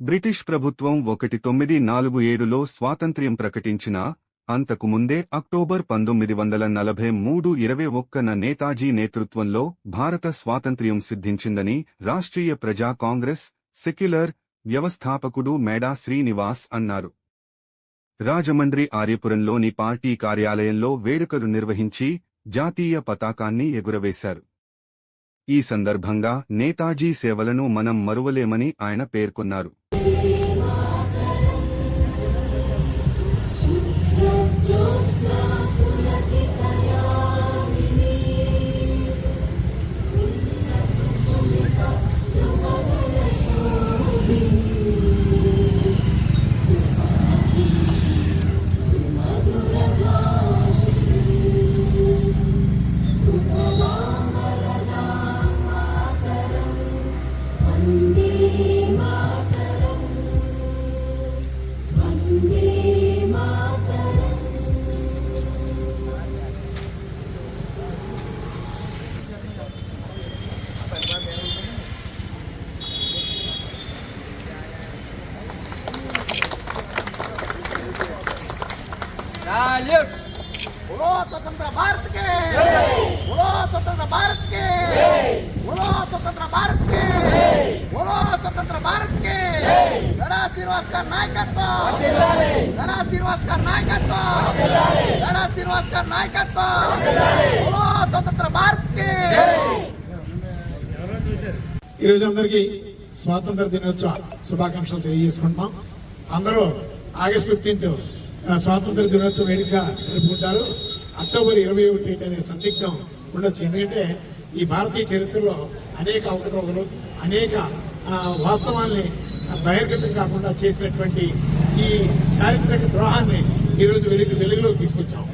British ప్రభుత్వం ఒకటి తొమ్మిది నాలుగు ఏడులో స్వాతంత్ర్యం ప్రకటించినా అంతకు ముందే అక్టోబర్ పంతొమ్మిది వందల నలభై మూడు ఇరవై ఒక్కన నేతాజీ నేతృత్వంలో భారత స్వాతంత్ర్యం సిద్ధించిందని రాష్ట్రీయ ప్రజా కాంగ్రెస్ సెక్యులర్ వ్యవస్థాపకుడు మేడా శ్రీనివాస్ అన్నారు. రాజమండ్రి ఆర్యపురంలోని పార్టీ కార్యాలయంలో వేడుకలు నిర్వహించి జాతీయ పతాకాన్ని ఎగురవేశారు. ఈ సందర్భంగా నేతాజీ సేవలను మనం మరువలేమని ఆయన పేర్కొన్నారు. बोलो स्वतंत्र भारत के बोलो स्वतंत्र भारत के बोलो स्वतंत्र भारत के बोलो स्वतंत्र भारत के गड़ा श्रीनिवास का नायकत्व गड़ा श्रीनिवास का नायकत्व गड़ा श्रीनिवास का नायकत्व बोलो स्वतंत्र भारत के ఈరోజు అందరికీ స్వాతంత్ర దినోత్సవ శుభాకాంక్షలు తెలియజేసుకుంటున్నాం. అందరూ ఆగస్ట్ ఫిఫ్టీన్త్ స్వాతంత్ర దినోత్సవ వేడుక జరుపుకుంటారు అక్టోబర్ ఇరవై ఒకటి అనే సందిగ్ధం ఉండొచ్చు. ఎందుకంటే ఈ భారతీయ చరిత్రలో అనేక అవకతవకలు అనేక వాస్తవాల్ని బహిర్గతం కాకుండా చేసినటువంటి ఈ చారిత్రక ద్రోహాన్ని ఈరోజు వెలుగు వెలుగులోకి తీసుకొచ్చాం.